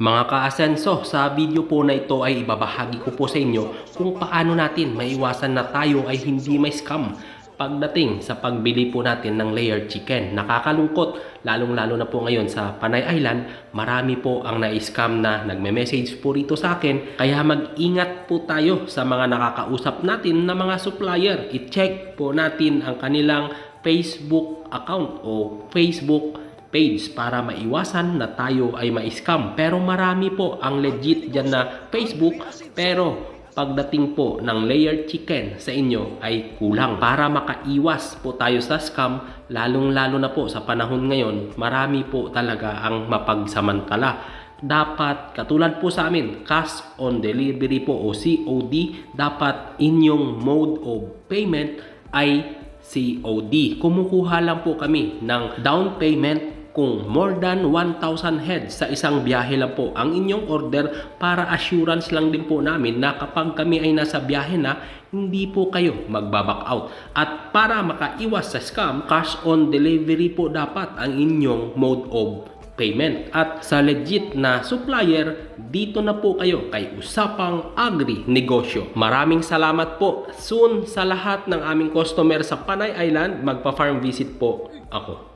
Mga kaasenso, sa video po na ito ay ibabahagi ko po sa inyo kung paano natin maiwasan na tayo ay hindi may scam pagdating sa pagbili po natin ng layered chicken. Nakakalungkot, lalong-lalo na po ngayon sa Panay Island, marami po ang na-scam na nagme-message po rito sa akin. Kaya mag-ingat po tayo sa mga nakakausap natin na mga supplier. I-check po natin ang kanilang Facebook account o Facebook page para maiwasan na tayo ay ma-scam. Pero marami po ang legit dyan na Facebook pero pagdating po ng layered chicken sa inyo ay kulang. Para makaiwas po tayo sa scam, lalong-lalo na po sa panahon ngayon, marami po talaga ang mapagsamantala. Dapat, katulad po sa amin, cash on delivery po o COD, dapat inyong mode of payment ay COD. Kumukuha lang po kami ng down payment kung more than 1,000 heads sa isang biyahe lang po ang inyong order para assurance lang din po namin na kapag kami ay nasa biyahe na, hindi po kayo magbaback out. At para makaiwas sa scam, cash on delivery po dapat ang inyong mode of payment. At sa legit na supplier, dito na po kayo kay Usapang Agri Negosyo. Maraming salamat po. Soon sa lahat ng aming customer sa Panay Island, magpa-farm visit po ako.